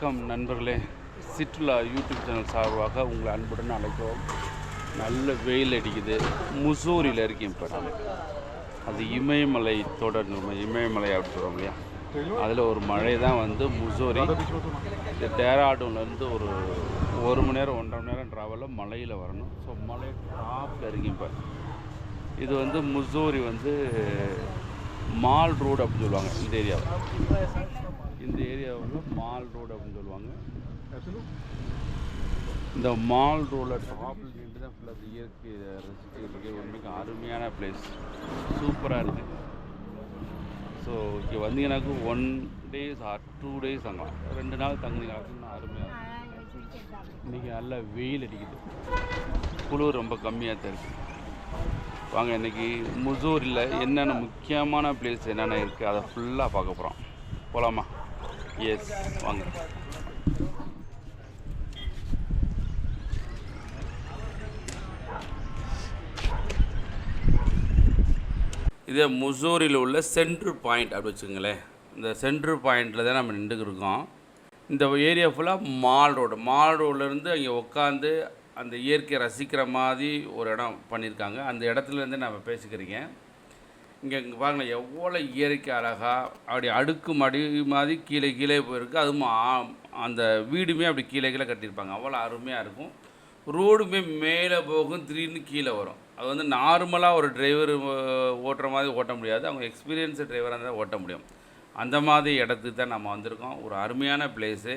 வணக்கம் நண்பர்களே. சிற்றுலா YouTube channel சார்பாக உங்களை அன்புடன் அழைக்கிறோம். நல்ல வெயில் அடிக்குது. முசூரியில் இருக்கேன் இப்போ நான். அது இமயமலை தொடர் இமயமலை அப்படின்னு சொல்கிறோம் இல்லையா? அதில் ஒரு மழை தான் வந்து முசோரி. இந்த டேராடூன்லேருந்து ஒரு ஒரு மணி நேரம் ஒன்றரை மணி நேரம் ட்ராவலில் மலையில் வரணும். ஸோ மலை டாப்பில் இருக்கேன் இப்போ. இது வந்து முசோரி வந்து மால் ரோடு அப்படின்னு சொல்லுவாங்க இந்த ஏரியாவை. இந்த ஏரியா வந்து மால் ரோடு அப்படின்னு சொல்லுவாங்க. இந்த மால் ரோடில் டாப்பில் நின்று தான் ஃபுல்லாக இயற்கை ரசிச்சுட்டு இருக்கு உண்மைக்கு அருமையான பிளேஸ் சூப்பராக இருக்குது ஸோ இங்கே வந்தீங்கன்னாக்கு one days or two days தங்கலாம் ரெண்டு நாள் தங்குனீங்கன்னா அருமையாக இன்றைக்கி நல்ல வெயில் அடிக்குது. குளிர் ரொம்ப கம்மியாக தான் இருக்குது வாங்க இன்றைக்கி முசூரில் என்னென்ன முக்கியமான பிளேஸ் என்னென்ன இருக்குது அதை ஃபுல்லாக பார்க்க போகிறோம் போகலாமா எஸ் வாங்க. இது முசோரியில் உள்ள சென்ட்ரு பாயிண்ட் அப்படி வச்சுக்கோங்களேன். இந்த சென்ட்ரு பாயிண்டில் தான் நம்ம நின்றுக்கு இருக்கோம் இந்த ஏரியா ஃபுல்லாக மால் ரோடு. மால் ரோட்லேருந்து அங்கே உட்காந்து அந்த இயற்கையை ரசிக்கிற மாதிரி ஒரு இடம் பண்ணியிருக்காங்க. அந்த இடத்துலேருந்து நம்ம பேசிக்கிறீங்க. இங்கே இங்கே பாருங்களேன் எவ்வளோ இயற்கை அழகாக அப்படி அடுக்கு மடி மாதிரி கீழே கீழே போயிருக்கு. அதுவும் அந்த வீடுமே அப்படி கீழே கீழே கட்டியிருப்பாங்க. அவ்வளோ அருமையாக இருக்கும். ரோடுமே மேலே போகும் திடீர்னு கீழே வரும். அது வந்து நார்மலாக ஒரு டிரைவர் ஓட்டுற மாதிரி ஓட்ட முடியாது. அவங்க எக்ஸ்பீரியன்ஸு டிரைவராக இருந்தால் ஓட்ட முடியும். அந்த மாதிரி இடத்துக்கு தான் நம்ம வந்திருக்கோம். ஒரு அருமையான பிளேஸு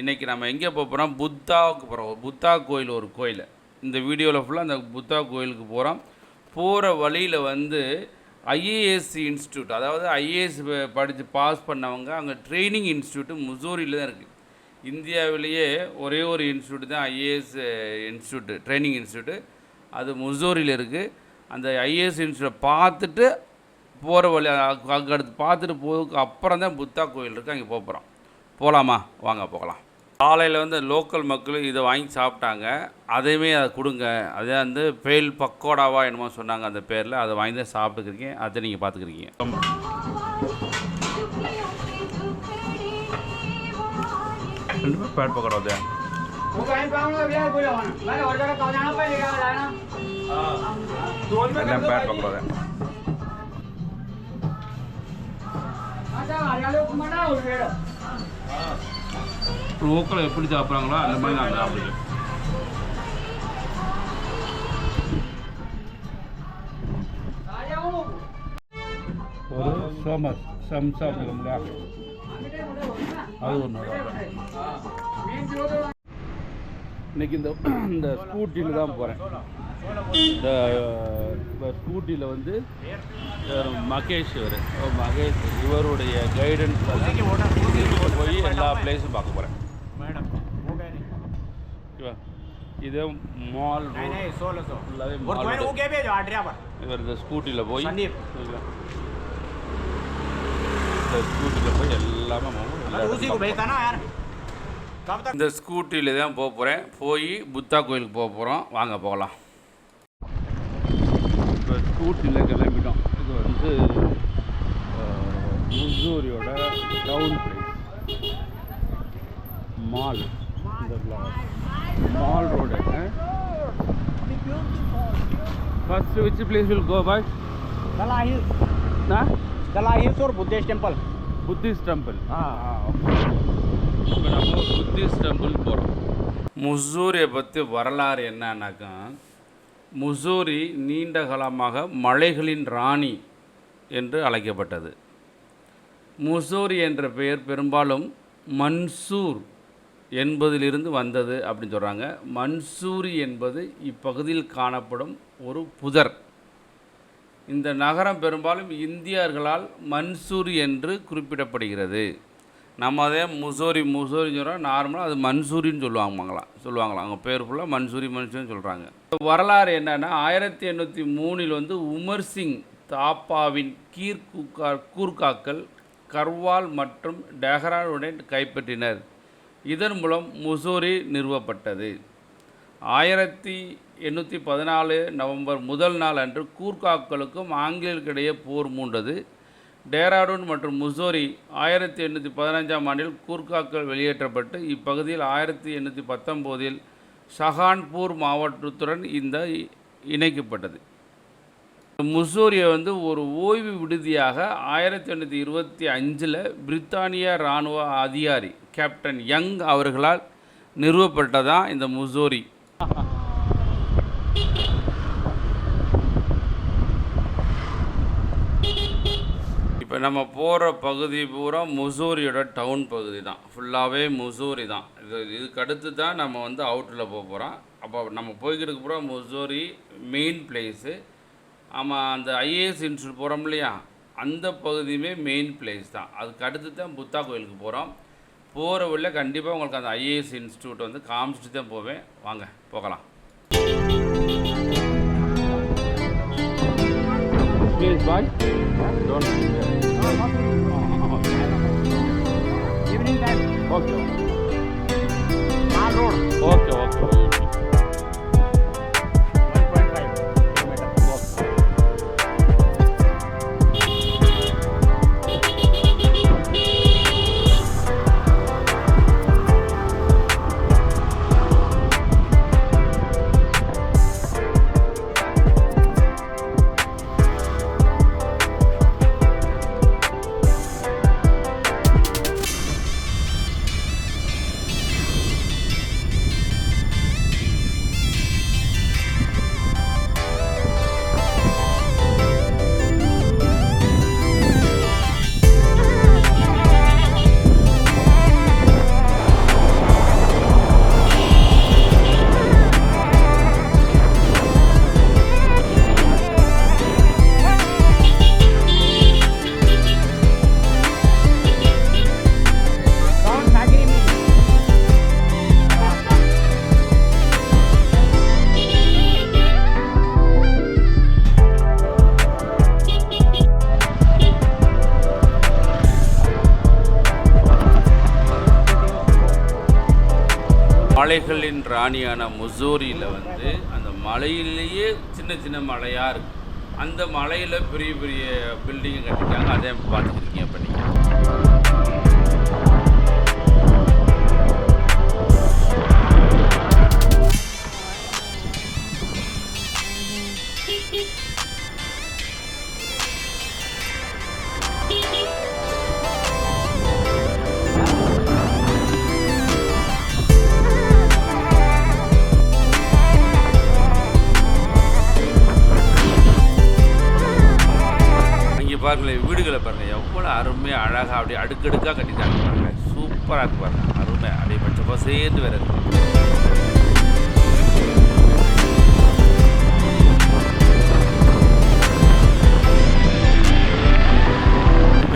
இன்றைக்கி நம்ம எங்கே போக போகிறோம் புத்தாவுக்கு போகிறோம் புத்தா கோயில் ஒரு கோயில். இந்த வீடியோவில் ஃபுல்லாக அந்த புத்தா கோயிலுக்கு போகிறோம் போகிற வழியில் வந்து ஐஏஎஸ்சி இன்ஸ்டியூட் அதாவது ஐஏஎஸ் படித்து பாஸ் பண்ணவங்க அங்கே ட்ரைனிங் இன்ஸ்டியூட்டு முசூரியில் தான் இருக்குது இந்தியாவிலேயே ஒரே ஒரு இன்ஸ்டியூட் தான் ஐஏஎஸ் இன்ஸ்டியூட்டு ட்ரைனிங் இன்ஸ்டியூட்டு அது முசூரியில் இருக்குது அந்த ஐஏஎஸ் இன்ஸ்டியூட்டை பார்த்துட்டு போகிற வழி அங்கே அடுத்து பார்த்துட்டு போகிறதுக்கு அப்புறம் தான் புத்தா கோயில் இருக்குது அங்கே போக போகிறோம் போகலாமா வாங்க போகலாம். காலையில் வந்து லோக்கல் மக்கள் இதை வாங்கி சாப்பிட்டாங்க அதையுமே அதை கொடுங்க அதே வந்து பேல் பக்கோடாவா என்னமோ சொன்னாங்க அந்த பேரில் அதை வாங்கி தான் சாப்பிட்டுக்கிறீங்க அதை நீங்கள் பார்த்துக்கிறீங்க ரெண்டு பேர் பேல் பக்கோடா அது वो कहीं पाऊंगा भैया बोले होना मैंने और जगह कहाँ जाना पड़ेगा जाना எல்லாம் பேல் பக்கோடா தான் अच्छा हरियाणा को मना हो गया ப்ரோக்கள் எப்படி சாப்பிட்றாங்களோ அந்த மாதிரி நான் சாப்பிடுவேன். ஒரு சோமஸ் சம்சா அப்படிங்களா அது ஒன்று இன்னைக்கு இந்த இந்த ஸ்கூட்டியில் தான் போகிறேன் இந்த ஸ்கூட்டியில் வந்து மகேஷ் இவர். மகேஷ். இவருடைய கைடன்ஸ் போய் எல்லா பிளேஸும் பார்க்க போகிறேன் இது மால் இவர் இந்த ஸ்கூட்டியில் போய் இந்த ஸ்கூட்டியில் போய் எல்லாமே இந்த ஸ்கூட்டியில் தான் போக போகிறேன் போய் புத்தா கோயிலுக்கு போக போகிறோம் வாங்க போகலாம். ஊட்டியில் கிளம்பிட்டோம் இது வந்து முசூரியோட டவுன் பிளேஸ் மால் இந்த mall road first which place will go by Kala hills Kala hills ஒரு புத்திஸ்ட் டெம்பிள் புத்திஸ்ட் டெம்பிள் ஆ இப்போ புத்திஸ்ட் டெம்பிள் போகிறோம் முசூரியை பற்றி வரலாறு என்னன்னாக்கா முசூரி நீண்ட காலமாக மலைகளின் ராணி என்று அழைக்கப்பட்டது. முசோரி என்ற பெயர் பெரும்பாலும் மன்சூர் என்பதிலிருந்து வந்தது அப்படின்னு சொல்கிறாங்க மன்சூரி என்பது இப்பகுதியில் காணப்படும் ஒரு புதர். இந்த நகரம் பெரும்பாலும் இந்தியர்களால் மன்சூரி என்று குறிப்பிடப்படுகிறது. நம்ம அதே முசோரி முசோரின்னு சொல்கிறோம் நார்மலாக அது மன்சூரின்னு சொல்லுவாங்களாம் சொல்லுவாங்களாம். அவங்க பேர் ஃபுல்லாக மன்சூரி மன்சூரின்னு சொல்கிறாங்க வரலாறு என்னென்னா ஆயிரத்தி எண்ணூற்றி மூணில் வந்து உமர் சிங் தாப்பாவின் கீர்கூக்கா கூர்காக்கள் கர்வால் மற்றும் டெஹ்ரானுடன் கைப்பற்றினர். இதன் மூலம் முசோரி நிறுவப்பட்டது. ஆயிரத்தி எண்ணூற்றி பதினாலு நவம்பர் முதல் நாள் அன்று கூர்காக்களுக்கும் ஆங்கிலேயர்களிடையே போர் மூண்டது. டேராடூன் மற்றும் முசோரி ஆயிரத்தி எண்ணூற்றி பதினஞ்சாம் ஆண்டில் கூர்காக்கள் வெளியேற்றப்பட்டு இப்பகுதியில் ஆயிரத்தி எண்ணூற்றி பத்தொம்போதில் ஷஹான்பூர் மாவட்டத்துடன் இந்த இணைக்கப்பட்டது. முசோரியை வந்து ஒரு ஓய்வு விடுதியாக ஆயிரத்தி எண்ணூற்றி இருபத்தி அஞ்சில் பிரித்தானிய இராணுவ அதிகாரி கேப்டன் யங் அவர்களால் நிறுவப்பட்டதான் இந்த முசோரி. இப்போ நம்ம போகிற பகுதி பூரா முசோரியோட டவுன் பகுதி தான். ஃபுல்லாகவே முசோரி தான். இது இதுக்கு அடுத்து தான் நம்ம வந்து அவுட்டரில் போக போகிறோம் அப்போ நம்ம போய்கிட்டு பூரா முசோரி மெயின் பிளேஸு ஆமாம் அந்த ஐஏஎஸ் இன்ஸ்டியூட் போகிறோம் இல்லையா? அந்த பகுதியுமே மெயின் பிளேஸ் தான். அதுக்கு அடுத்து தான் புத்தா கோயிலுக்கு போகிறோம் போகிற வழியில் கண்டிப்பாக உங்களுக்கு அந்த ஐஏஎஸ் இன்ஸ்டியூட் வந்து காமிச்சிட்டு தான் போவேன். வாங்க போகலாம். Please, boy. Evening time. Okay. Mall road. மலைகளின் ராணியான முசோரியில் வந்து அந்த மலையிலேயே சின்ன சின்ன மலையாக இருக்குது அந்த மலையில் பெரிய பெரிய பில்டிங்கை கட்டிட்டாங்க அதே பார்த்துருக்கீங்க இப்போ அப்படியே அடுக்கடுக்காக கட்டி தாக்குவாங்க சூப்பராக இருக்குவாங்க அருமை. அப்படியே பச்சை பசேர்ந்து வேறு இருக்கு.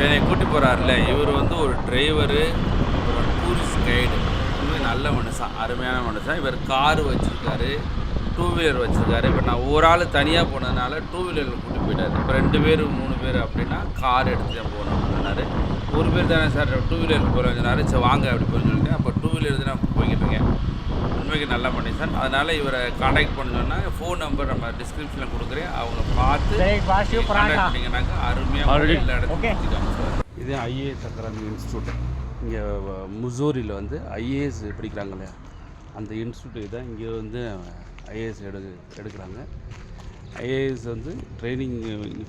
என்னை கூட்டி போகிறார்ல இவர் வந்து ஒரு டிரைவரு ஒரு டூரிஸ்ட் கைடு இவர் நல்ல மனுஷன் அருமையான மனுஷன். இவர் கார் வச்சுருக்காரு டூ வீலர் வச்சுருக்காரு. இப்போ நான் ஒரு ஆள் தனியாக போனதுனால டூ வீலரில் கூட்டி போயிட்டார். இப்போ ரெண்டு பேர் மூணு பேர் அப்படின்னா கார் எடுத்து தான் போகணும் அப்படின்னாரு. ஒரு பேர் தானே சார் டூ வீலருக்கு போகிறேன் சரி வாங்க அப்படி போய் சொல்லிட்டு அப்போ டூ வீலர் தான் போய்கிட்டு இருக்கேன் உண்மைக்கு நல்ல மனுஷன் அதனால் இவரை காண்டாக்ட் பண்ணோன்னா ஃபோன் நம்பர் நம்ம டிஸ்கிரிப்ஷனில் கொடுக்குறேன் அவங்க பார்த்து. பண்ணீங்கன்னாக்கா அருமையாக. எல்லா இடத்துக்கும். இது ஐஏஎஸ் அகாடமி இன்ஸ்டியூட் இங்கே முசோரியில் வந்து ஐஏஎஸ் படிக்கிறாங்க இல்லையா அந்த இன்ஸ்டியூட் தான் இங்கே வந்து ஐஏஎஸ் எடு எடுக்கிறாங்க ஐஏஎஸ் வந்து ட்ரைனிங்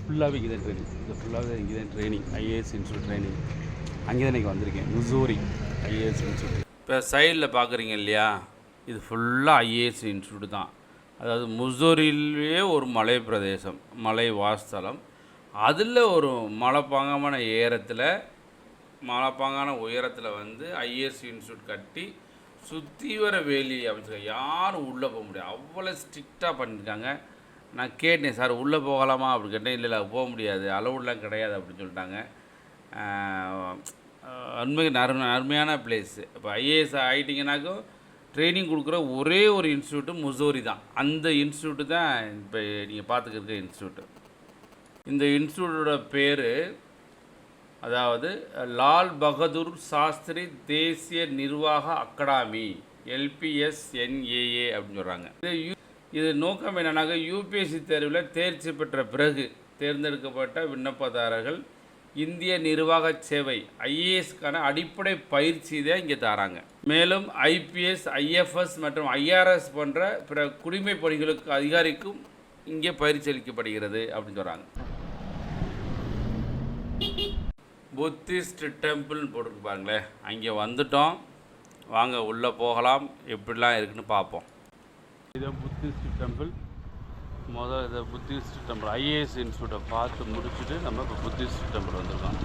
ஃபுல்லாகவே இங்கே தான் ட்ரைனிங் இது ஃபுல்லாகவே இங்கே தான் ட்ரைனிங் ஐஏஎஸ் இன்ஸ்டியூட் ட்ரைனிங் அங்கே தான் இன்றைக்கி வந்திருக்கேன். மிசோரி ஐஏஎஸ் இன்ஸ்டியூட் இப்போ சைடில் பார்க்குறீங்க இல்லையா? இது ஃபுல்லாக ஐஏஎஸ் இன்ஸ்டியூட் தான். அதாவது முசோரியிலேயே ஒரு மலை பிரதேசம் மலை வாஸ்தலம். அதில் ஒரு மலைப்பாங்கமான ஏரத்தில் மலைப்பாங்கான உயரத்தில் வந்து ஐஏஎஸ் இன்ஸ்டியூட் கட்டி சுற்றி வர வேலி அமைச்சிருக்காங்க. யாரும் உள்ளே போக முடியாது. அவ்வளோ ஸ்ட்ரிக்டாக பண்ணியிருக்காங்க நான் கேட்டேன் சார் உள்ளே போகலாமா? அப்படி கேட்டேன் இல்லை இல்லை போக முடியாது அலவுட்லாம் கிடையாது அப்படின்னு சொல்லிட்டாங்க. அன்மை அருமை அருமையான பிளேஸு இப்போ ஐஏஎஸ் ஆகிட்டிங்கனாக்கும் ட்ரைனிங் கொடுக்குற ஒரே ஒரு இன்ஸ்டியூட்டு முசோரி தான். அந்த இன்ஸ்டியூட்டு தான் இப்போ நீங்கள் பார்த்துக்கிற இன்ஸ்டியூட்டு இந்த இன்ஸ்டியூட்டோட பேர் அதாவது லால் பகதூர் சாஸ்திரி தேசிய நிர்வாக அகாடமி எல்பிஎஸ்என்ஏஏ அப்படின்னு சொல்கிறாங்க இது யூ இது நோக்கம் என்னன்னாக்க யூபிஎஸ்சி தேர்வில் தேர்ச்சி பெற்ற பிறகு தேர்ந்தெடுக்கப்பட்ட விண்ணப்பதாரர்கள் இந்திய நிர்வாக சேவை ஐஏஎஸ்க்கான அடிப்படை பயிற்சி தான் இங்கே தராங்க. மேலும் ஐபிஎஸ் ஐஎஃப்எஸ் மற்றும் ஐஆர்எஸ் போன்ற பிற குடிமை பணிகளுக்கு அதிகாரிக்கும் இங்கே பயிற்சி அளிக்கப்படுகிறது அப்படின்னு சொல்கிறாங்க புத்திஸ்ட் டெம்பிள்னு போட்டிருக்கு பாருங்களேன். அங்கே வந்துட்டோம். வாங்க உள்ளே போகலாம். எப்படிலாம் இருக்குன்னு பார்ப்போம். இது புத்திஸ்ட் டெம்பிள் முதல் இதை புத்திஸ்ட் டெம்பிள் ஐஏஎஸ் இன்ஸ்டியூட்டை பார்த்து முடிச்சுட்டு நம்ம இப்போ புத்திஸ்ட் டெம்பிள் வந்திருக்கோம்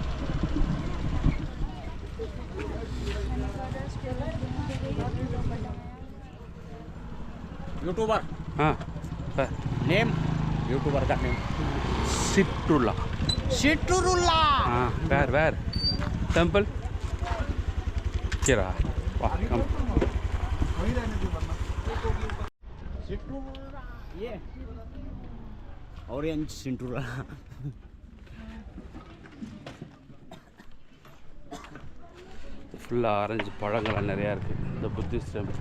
YouTuber. ஆ Name. YouTuber का name. சிற்றுலா Shitrullah. ஆ வேர் வேர் டெம்பிள் கிரா வா கம். ये. Orange Shitrullah. ஃபுல்லாக ஆரஞ்சு பழங்கள்லாம் நிறையா இருக்குது இந்த புத்திஸ்ட் டெம்பிள்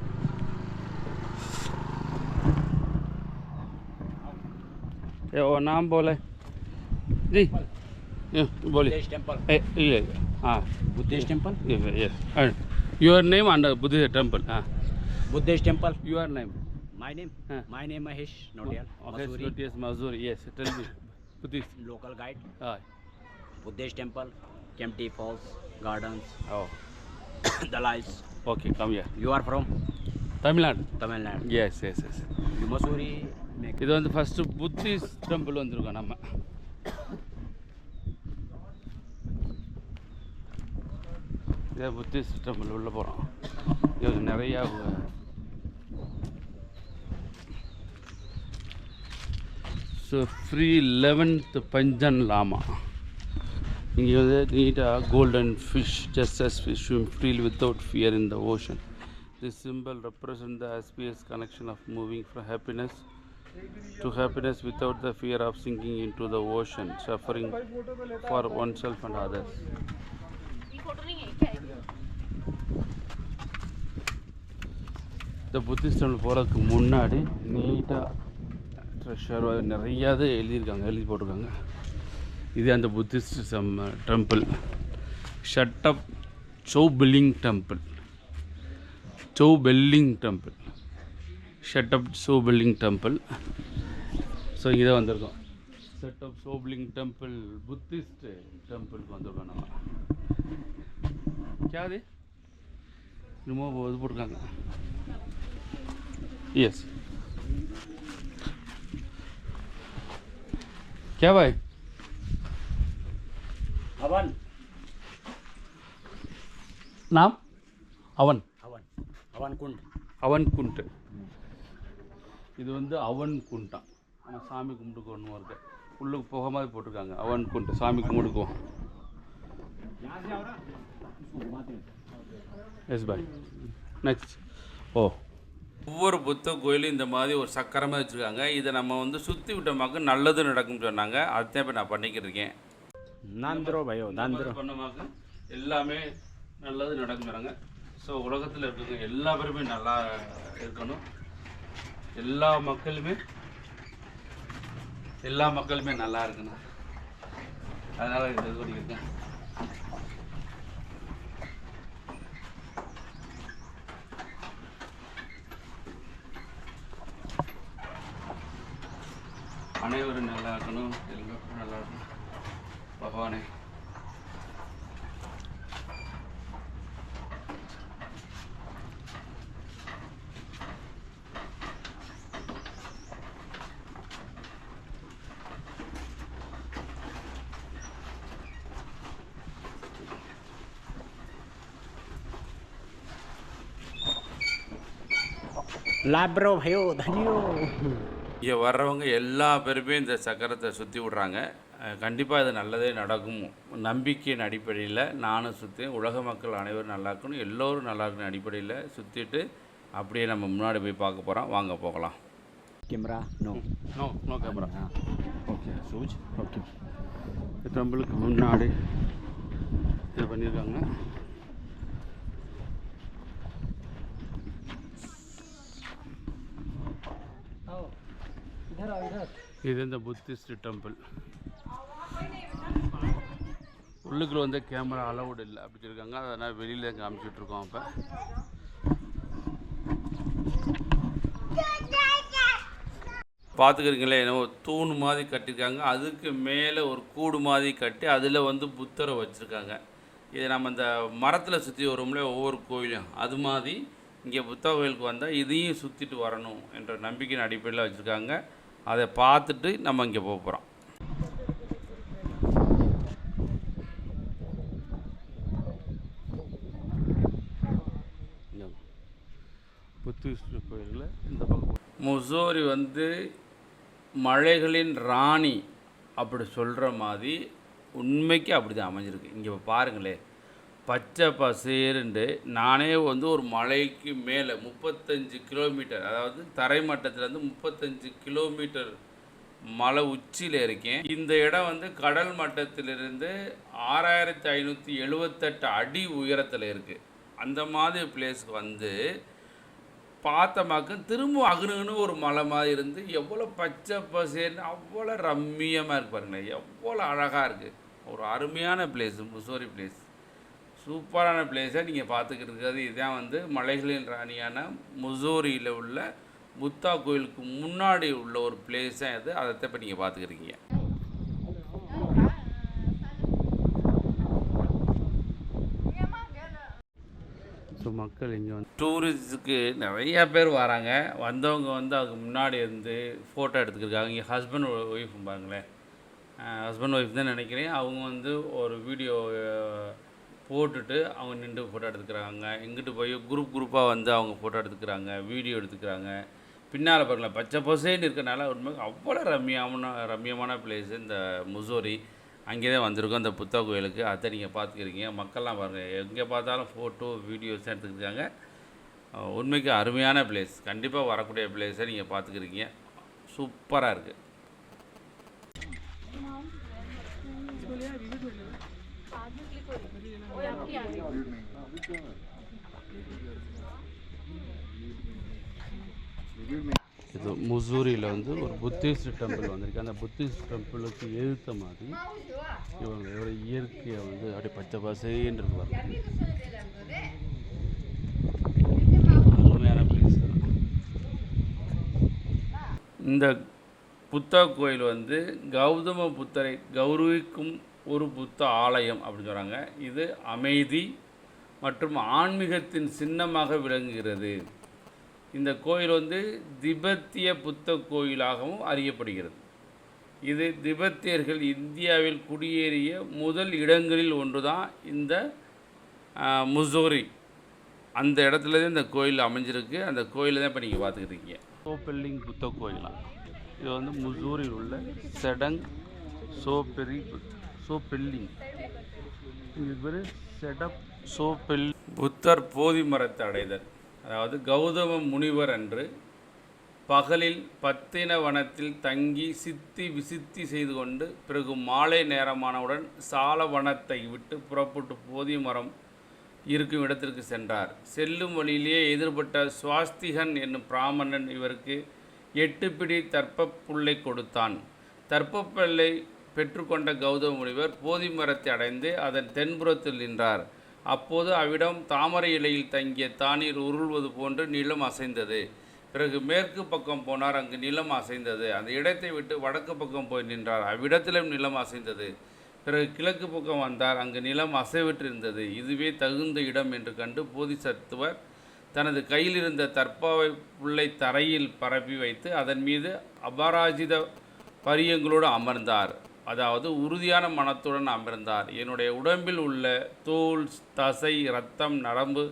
ए वो नाम बोले जी ये बोलिए Buddhist temple. ए ये हाँ Buddhist temple. yes yes your name and Buddhist temple हाँ Buddhist temple. your name My name. Huh. My name Mahesh Nodial. okay Masuri. so yes Mazuri yes tell me Buddhist Local guide. ah Buddhist temple. Kempty Falls. Gardens. oh the lights. okay come here You are from Tamil Nadu Tamil Nadu. yes yes yes You Masuri. Make. இது வந்து first Buddhist temple வந்திருக்கோம் நம்ம இதே Buddhist temple உள்ள போகிறோம் இது நிறையா So free eleventh Panchen Lama இங்கே வந்து நீட்டாக golden fish just as fish swim freely without fear in the ocean this simple represent the SPS connection of moving from happiness to happiness without the fear of sinking into the ocean, suffering for oneself and others. இந்த Buddhist temple போகிறதுக்கு முன்னாடி நீட்டாக treasure நிறையா இது எழுதியிருக்காங்க எழுதி போட்டிருக்காங்க. இது அந்த Buddhist some temple Shedup Choepelling temple Choepelling temple Shedup Choepelling temple so இங்கே தான் வந்திருக்கோம். செட்டப் சோபிலிங் டெம்பிள் புத்திஸ்ட் டெம்பிளுக்கு வந்திருக்கோம் நம்ம. கியாது இன்னுமோ இது போட்டிருக்காங்க. எஸ் क्या भाई Avan. नाम அவன் Avan. Avan Kund. அவன் குண்டு இது வந்து அவன் குண்டான் நம்ம சாமி கும்பிட்டுக்கணும் இருக்கு உள்ளுக்கு புகை மாதிரி போட்டிருக்காங்க அவன் குண்டு சாமி கும்பிட்டுக்குவோம் यहाँ से आओ ना इसको घुमाते हैं எஸ் பாய் நெக்ஸ்ட் ஓ ஒவ்வொரு புத்த கோயிலும் இந்த மாதிரி ஒரு சக்கரமாக வச்சுருக்காங்க. இதை நம்ம வந்து சுற்றி விட்டோமாக்கு நல்லது நடக்கும்னு சொன்னாங்க. அதுதான் இப்போ நான் பண்ணிக்கிட்டு இருக்கேன். நாந்திரோ பயோ நாந்திரோ. பண்ணமாக்க எல்லாமே நல்லது நடக்குங்கிறாங்க ஸோ உலகத்தில் இருக்கிறவங்க எல்லா பேருமே நல்லா இருக்கணும். எல்லா மக்களுமே எல்லா மக்களுமே நல்லா இருக்கணும். அதனால் இது பண்ணியிருக்கேன் அனைவரும் நல்லா இருக்கணும் எல்லாரும் நல்லா இருக்கணும் பகவானே लाब्रो भयो धन्यो இங்கே வர்றவங்க எல்லா பேருமே இந்த சக்கரத்தை சுற்றி விட்றாங்க. கண்டிப்பாக இது நல்லதே நடக்கும். நம்பிக்கையின் அடிப்படையில் நானும் சுற்றி உலக மக்கள் அனைவரும் நல்லா இருக்கணும். எல்லோரும் நல்லா இருக்கணும் அடிப்படையில் சுற்றிட்டு அப்படியே நம்ம முன்னாடி போய் பார்க்க போகிறோம் வாங்க போகலாம். Camera no no no camera okay சூஜ் okay நம்மளுக்கு முன்னாடி இதை பண்ணியிருக்காங்க. இது இந்த புத்திஸ்ட் டெம்பிள். உள்ளுக்குள்ள வந்து கேமரா அலவுட் இல்லை. அப்படி சொல்லியிருக்காங்க அதனால் வெளியில் காமிச்சிட்ருக்கோம் அப்போ. பார்த்துக்கிறீங்களே என்னவோ தூண் மாதிரி கட்டியிருக்காங்க. அதுக்கு மேலே ஒரு கூடு மாதிரி கட்டி அதில் வந்து புத்தரை வச்சுருக்காங்க. இது நம்ம இந்த மரத்தில் சுற்றி வரும்ல ஒவ்வொரு கோயிலும். அது மாதிரி இங்கே புத்த கோயிலுக்கு வந்தால் இதையும் சுற்றிட்டு வரணும் என்ற நம்பிக்கையின் அடிப்படையில் வச்சுருக்காங்க. அதை பார்த்துட்டு நம்ம இங்கே போக போகிறோம் புத்திஸ்ட் கோயிலில் இந்த பக்கம் முசோரி வந்து மலைகளின் ராணி அப்படி சொல்கிற மாதிரி உண்மைக்கு அப்படி தான் அமைஞ்சிருக்கு. இங்கே பாருங்களேன். பச்சை பசேருண்டு நானே வந்து ஒரு மலைக்கு மேலே முப்பத்தஞ்சு கிலோமீட்டர் அதாவது தரைமட்டத்திலேருந்து முப்பத்தஞ்சு கிலோமீட்டர் மலை உச்சியில் இருக்கேன். இந்த இடம் வந்து கடல் மட்டத்திலிருந்து ஆறாயிரத்தி ஐநூற்றி எழுபத்தெட்டு அடி உயரத்தில் இருக்குது அந்த மாதிரி பிளேஸ்க்கு வந்து பார்த்தமாக்கம் திரும்ப அகுனுன்னு ஒரு மலை மாதிரி இருந்து எவ்வளோ பச்சை பசேர்னு அவ்வளோ ரம்மியமாக இருக்கு பாருங்களேன். எவ்வளோ அழகாக இருக்குது ஒரு அருமையான பிளேஸ் முசோரி பிளேஸ் சூப்பரான பிளேஸை நீங்கள் பார்த்துக்கிட்டு இருக்கிறது இதுதான் வந்து மலைகளின் ராணியான முசோரியில் உள்ள புத்தா கோயிலுக்கு முன்னாடி உள்ள ஒரு பிளேஸ் தான் இது. அதை இப்போ நீங்கள் பார்த்துக்கிறீங்க. ஸோ மக்கள் இங்கே வந்து டூரிஸ்ட்டுக்கு நிறையா பேர் வராங்க. வந்தவங்க வந்து அதுக்கு முன்னாடி இருந்து ஃபோட்டோ எடுத்துக்கிருக்காங்க இங்கே ஹஸ்பண்ட் ஒய்ஃப் பாருங்களேன். ஹஸ்பண்ட் ஒய்ஃப் தான் நினைக்கிறேன். அவங்க வந்து ஒரு வீடியோ போட்டுட்டு அவங்க நின்று ஃபோட்டோ எடுத்துக்கிறாங்க. இங்கிட்டு போய் குரூப் குரூப்பாக வந்து அவங்க ஃபோட்டோ எடுத்துக்கிறாங்க வீடியோ எடுத்துக்கிறாங்க. பின்னால் பாருங்களேன் பச்சை பசேன்னு இருக்கனால உண்மை அவ்வளோ ரம்யமான ரம்மியமான பிளேஸ் இந்த முசோரி. அங்கே தான் வந்திருக்கோம் அந்த புத்தக கோயிலுக்கு. அதை நீங்கள் பார்த்துக்கிறீங்க. மக்கள்லாம் பாருங்கள் எங்கே பார்த்தாலும் ஃபோட்டோ வீடியோஸ் எடுத்துக்கிட்டாங்க உண்மைக்கு அருமையான பிளேஸ் கண்டிப்பாக வரக்கூடிய பிளேஸை நீங்கள் பார்த்துக்கிறீங்க. சூப்பராக இருக்குது இது முசூரியில் வந்து ஒரு புத்திஸ்ட் டெம்பிள் வந்திருக்கு. அந்த புத்திஸ்ட் டெம்பிளுக்கு எழுத்த மாதிரி இவங்க இவர இயற்கையை வந்து அப்படி பச்சை பசேன்னு வரும் அருமையான பிளேஸ் இந்த புத்தா கோயில் வந்து கௌதம புத்தரை கௌரவிக்கும் ஒரு புத்த ஆலயம் அப்படின்னு சொல்கிறாங்க இது அமைதி மற்றும் ஆன்மீகத்தின் சின்னமாக விளங்குகிறது. இந்த கோயில் வந்து திபெத்திய புத்த கோயிலாகவும் அறியப்படுகிறது. இது திபெத்தியர்கள் இந்தியாவில் குடியேறிய முதல் இடங்களில் ஒன்று தான் இந்த முசோரி. அந்த இடத்துல தான் இந்த கோயில் அமைஞ்சிருக்கு. அந்த கோயிலை தான் இப்போ நீங்கள் பார்த்துக்கிட்டீங்க சோப்பெல்லிங் புத்த கோயிலா? இது வந்து முசூரில் உள்ள செடங் புத்த சோப்பெல்லிங் இது பேர் செடப் சோப்பெல் புத்தர் போதி மரத்தை அடைதல். அதாவது கௌதம முனிவர் அன்று பகலில் பத்தின வனத்தில் தங்கி சித்தி விசித்தி செய்து கொண்டு பிறகு மாலை நேரமானவுடன் சால வனத்தை விட்டு புறப்பட்டு போதி மரம் இருக்கும் இடத்திற்கு சென்றார். செல்லும் வழியிலேயே எதிர்பட்ட சுவாஸ்திகன் என்னும் பிராமணன் இவருக்கு எட்டு பிடி தர்ப்ப கொடுத்தான். தர்ப்பப்பிள்ளை பெற்றுக்கொண்ட கௌதம முனிவர் போதி மரத்தை அடைந்து அதன் தென்புறத்தில் நின்றார். அப்போது அவ்விடம் தாமரை இலையில் தங்கிய தானீர் உருள்வது போன்று நிலம் அசைந்தது. பிறகு மேற்கு பக்கம் போனார் அங்கு நிலம் அசைந்தது. அந்த இடத்தை விட்டு வடக்கு பக்கம் போய் நின்றார். அவ்விடத்திலும் நிலம் அசைந்தது. பிறகு கிழக்கு பக்கம் வந்தார். அங்கு நிலம் அசைவிட்டிருந்தது. இதுவே தகுந்த இடம் என்று கண்டு போதிசத்துவர் தனது கையில் இருந்த தற்பாவை புள்ளை தரையில் பரப்பி வைத்து அதன் மீது அபராஜித பரியங்களோடு அமர்ந்தார். அதாவது உறுதியான மனத்துடன் அமர்ந்தார் என்னுடைய உடம்பில் உள்ள தோல் தசை இரத்தம் நரம்பு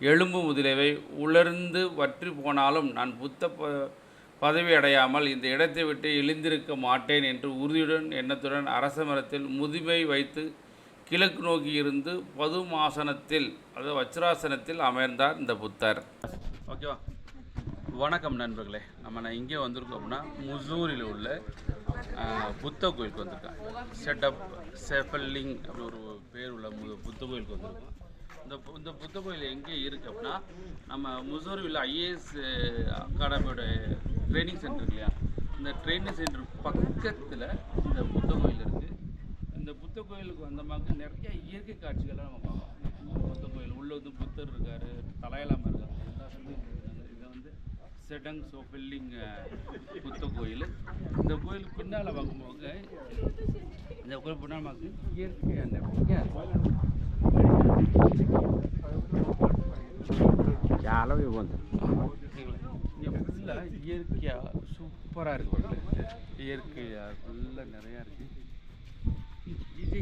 எலும்பு முதலியவை உலர்ந்து வற்றி போனாலும் நான் புத்த ப- பதவி அடையாமல் இந்த இடத்தை விட்டு எழுந்திருக்க மாட்டேன் என்று உறுதியுடன் எண்ணத்துடன் அரச மரத்தில் முதுமை வைத்து கிழக்கு நோக்கி இருந்து பதுமாசனத்தில் அதாவது வஜ்ராசனத்தில் அமர்ந்தார் இந்த புத்தர். ஓகேவா? வணக்கம் நண்பர்களே. நம்ம நான் இங்கே வந்திருக்கோம் அப்படின்னா முசூரில் உள்ள புத்த கோயிலுக்கு வந்திருக்கோம் செட்டப் செஃபல்லிங் அப்படி ஒரு பேர் உள்ள மு புத்த கோயிலுக்கு வந்திருக்கோம். இந்த பு- இந்த புத்த கோயில் எங்கே இருக்குது அப்படின்னா நம்ம முசூரில் ஐஏஎஸ் அகாடமியோட ட்ரைனிங் சென்டர் இல்லையா? இந்த ட்ரைனிங் சென்டர் பக்கத்தில் இந்த புத்த கோயில் இருக்குது இந்த புத்த கோயிலுக்கு வந்தமாக்கு நிறைய இயற்கை காட்சிகள்லாம் நம்ம பார்க்கலாம் புத்த கோயில் உள்ள வந்து புத்தர் இருக்காரு தலையலாம இருக்காரு எல்லா சந்தையும் இருக்காங்க இது வந்து செடங் சோபில்லிங் புத்த கோயில். இந்த கோயில் பின்னால் பார்க்கும்போது இந்த கோயில் பின்னால் பார்க்க இயற்கை அந்த அளவு வந்து? இயற்கையாக சூப்பராக இருக்கும் இயற்கையாக ஃபுல்லாக நிறையா இருக்குது இது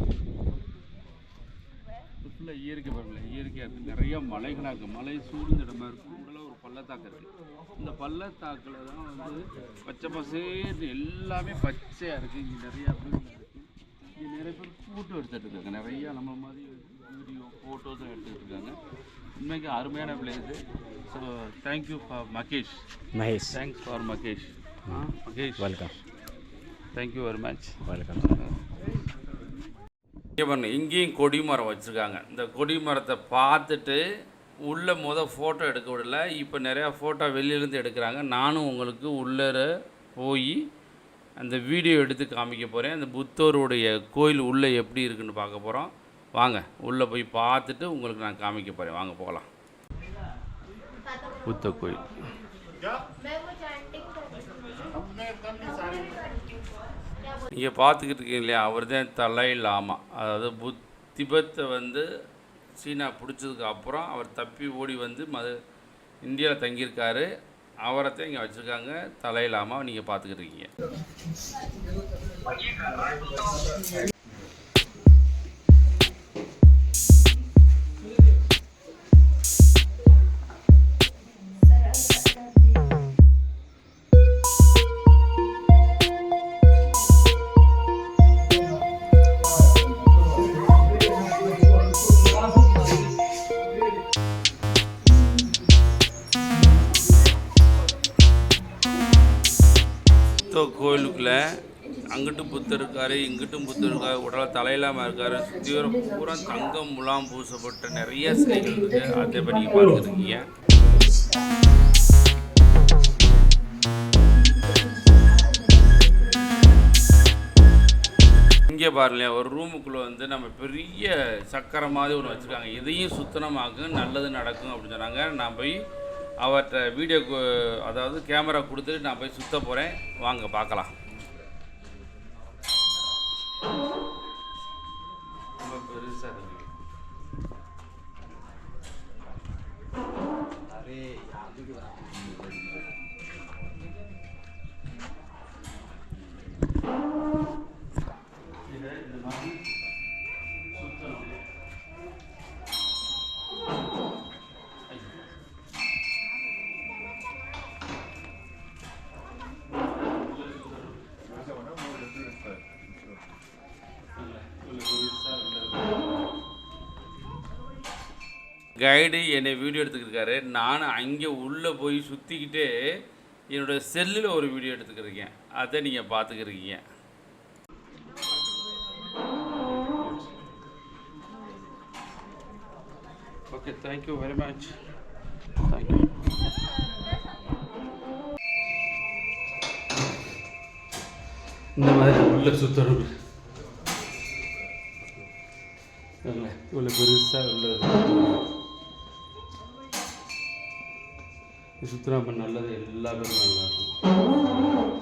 இது ஃபுல்லாக இயற்கை பரவல இயற்கையாக இருக்குது நிறையா மலைகளாக இருக்குது மலை சூழ்ந்த இடமா இருக்கும் உள்ள ஒரு பள்ளத்தாக்கு இருக்குது இந்த பள்ளத்தாக்கில் தான் வந்து பச்சை பசேர்னு எல்லாமே பச்சையாக இருக்குது இங்கே நிறையா இருக்குது இங்கே நிறைய பேர் ஃபோட்டோ எடுத்துகிட்டு இருக்காங்க. நிறையா நம்ம மாதிரி வீடியோ ஃபோட்டோஸும் எடுத்துகிட்டு இருக்காங்க. உண்மைக்கு அருமையான place so thank you for Mahesh. Mahesh thanks for Mahesh Mahesh welcome thank you very much welcome இவன் இங்கேயும் கொடி மரம் வச்சுருக்காங்க. இந்த கொடிமரத்தை பார்த்துட்டு உள்ளே முத ஃபோட்டோ எடுக்க விடல. இப்போ நிறையா ஃபோட்டோ வெளியிலேருந்து எடுக்கிறாங்க. நானும் உங்களுக்கு உள்ளே போய் அந்த வீடியோ எடுத்து காமிக்க போகிறேன் அந்த புத்தருடைய கோயில் உள்ளே எப்படி இருக்குன்னு பார்க்க போகிறோம் வாங்க உள்ளே போய் பார்த்துட்டு உங்களுக்கு நான் காமிக்க போகிறேன் வாங்க போகலாம். புத்த கோயில். நீங்கள் பார்த்துக்கிட்டு இருக்கீங்க இல்லையா? அவர் தான் தலை லாமா அதாவது புத் திபத்தை வந்து சீனா பிடிச்சதுக்கு அப்புறம் அவர் தப்பி ஓடி வந்து மது இந்தியாவில் தங்கியிருக்காரு. அவரை இங்கே வச்சுருக்காங்க. தலை லாமா நீங்கள் பார்த்துக்கிட்டு இருக்கீங்க. புத்தர் இருக்காரு இங்கிட்டும் புத்தர் இருக்காரு உடல தலையிலாமல் இருக்காரு. சுற்றி வர பூரா தங்கம் முலாம் பூசப்பட்ட நிறைய சிலைகள் இருக்கு. அதை பற்றி பார்த்துருக்கீங்க இங்கே பாருங்களேன் ஒரு ரூமுக்குள்ளே வந்து நம்ம பெரிய சக்கரம் மாதிரி ஒன்று வச்சுருக்காங்க. இதையும் சுத்தனமாக்கும் நல்லது நடக்கும் அப்படின்னு சொன்னாங்க. நான் போய் அவர்கிட்ட வீடியோ அதாவது கேமரா கொடுத்துட்டு நான் போய் சுத்த போகிறேன் வாங்க பார்க்கலாம். ரொம்ப கைடு என்னை வீடியோ எடுத்துக்கிருக்காரு. நான் அங்கே உள்ளே போய் சுற்றிக்கிட்டு என்னோடய செல்லில் ஒரு வீடியோ எடுத்துக்கிருக்கேன். அதை நீங்கள் பார்த்துக்கிருக்கீங்க okay thank you very much thank you இந்த மாதிரி உள்ள சுத்தணும் இல்லை இவ்வளோ பெருசாக உள்ள சுத்தனா பண்ண நல்லது எல்லா பேரும் நல்லா இருக்கும்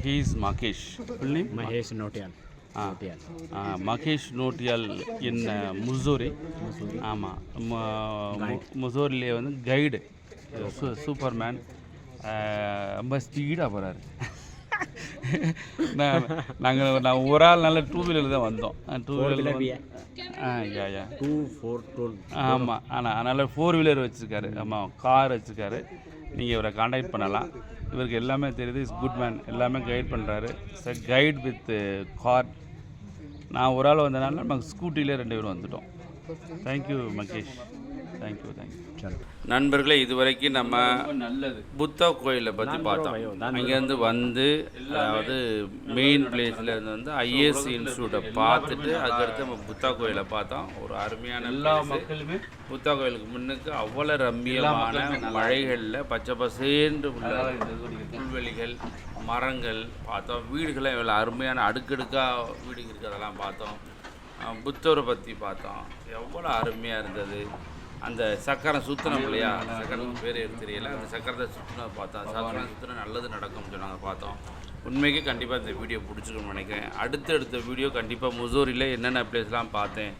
he is Makesh. Full name? Mahesh Notial. Mahesh நோட்டியால் இன் முசோரி ஆமாம் முசோரிலே வந்து கைடு சூப்பர் மேன் ரொம்ப ஸ்பீடாக போகிறாரு நான் நாங்கள் நான் ஒரு ஆள் நல்ல டூ வீலர் தான் வந்தோம். டூ வீலர் ஆ யா டூ ஃபோர் டூ ஆமாம் ஆனால் அதனால் ஃபோர் வீலர் வச்சுருக்காரு. ஆமாம் கார் வச்சுருக்காரு. நீங்கள் இவரை காண்டாக்ட் பண்ணலாம். இவருக்கு எல்லாமே தெரியுது. இஸ் குட் மேன் எல்லாமே கைட் பண்ணுறாரு சார் கைட் வித் கார் நான் ஒரு ஆள் வந்தனால நாங்கள் ஸ்கூட்டிலே ரெண்டு பேரும் வந்துட்டோம். தேங்க்யூ மகேஷ் தேங்க்யூ தேங்க்யூ நண்பர்களே இதுவரைக்கும் நம்ம நல்லது. புத்தா கோயிலை பற்றி பார்த்தோம். அங்கேருந்து வந்து அதாவது மெயின் பிளேஸில் இருந்து வந்து ஐஏஎஸ் இன்ஸ்டியூட்டை பார்த்துட்டு அதுக்கடுத்து நம்ம புத்தா கோயிலை பார்த்தோம். ஒரு அருமையான எல்லா. மக்களுமே புத்தா கோயிலுக்கு முன்னுக்கு அவ்வளோ ரம்மியமான மழைகளில் பச்சை பசேன்று உள்ள புல்வெளிகள் மரங்கள் பார்த்தோம். வீடுகளை எவ்வளோ அருமையான அடுக்கடுக்காக வீடு இருக்கிறதெல்லாம் பார்த்தோம். புத்தரை பற்றி பார்த்தோம். எவ்வளோ அருமையாக இருந்தது. அந்த சக்கரம் சுத்தனம் இல்லையா? சக்கரம் பேர் எனக்கு தெரியல. அந்த சக்கரத்தை சுற்றின பார்த்தோம் சக்கரம் சுற்றின நல்லது நடக்கும்னு சொன்னாங்க பார்த்தோம். உண்மைக்கு கண்டிப்பாக இந்த வீடியோ பிடிச்சிக்கணும்னு நினைக்கிறேன். அடுத்தடுத்த வீடியோ கண்டிப்பாக முசூரியில் என்னென்ன பிளேஸ்லாம் பார்த்தேன்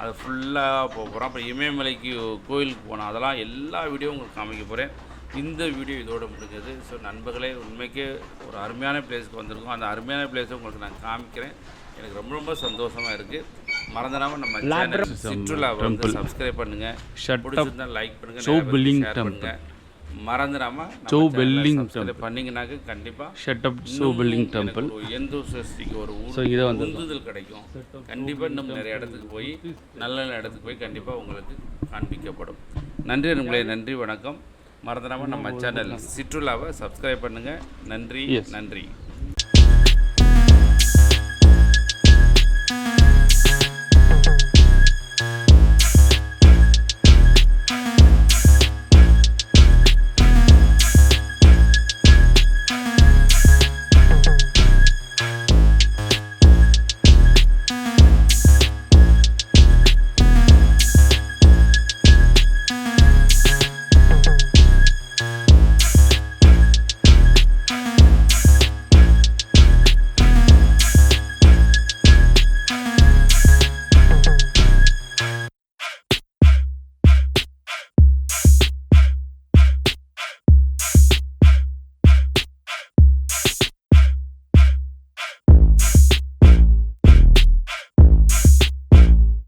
அது ஃபுல்லாக போக போகிறோம் அப்புறம் இமயமலைக்கு கோயிலுக்கு போனோம். அதெல்லாம் எல்லா வீடியோ உங்களுக்கு காமிக்க போகிறேன் இந்த வீடியோ இதோட முடிஞ்சது. ஸோ நண்பர்களே உண்மைக்கே ஒரு அருமையான பிளேஸ்க்கு வந்திருக்கோம். அந்த அருமையான பிளேஸை உங்களுக்கு நான் காமிக்கிறேன். எனக்கு ரொம்ப ரொம்ப சந்தோஷமாக இருக்குது மறந்துடாமல் நம்ம சேனல் சுற்றுலாவை வந்து சப்ஸ்கிரைப் பண்ணுங்கள் பிடிச்சிருந்தா லைக் பண்ணுங்கள் Chow Building பண்ணுங்க. மறந்துடாம Chow Building சப்ஸ்கிரைப் பண்ணீங்கன்னாக்க கண்டிப்பாக Shedup Choepelling temple எந்த சஷ்டிக்கு ஒரு ஸோ இதை வந்து உந்துதல் கிடைக்கும். கண்டிப்பாக இன்னும் நிறைய இடத்துக்கு போய் நல்ல நல்ல இடத்துக்கு போய் கண்டிப்பாக உங்களுக்கு காண்பிக்கப்படும். நன்றி நம்மளே நன்றி வணக்கம். மறந்துடாமல் நம்ம சேனல் சிற்றுலாவை சப்ஸ்கிரைப் பண்ணுங்கள் நன்றி. நன்றி.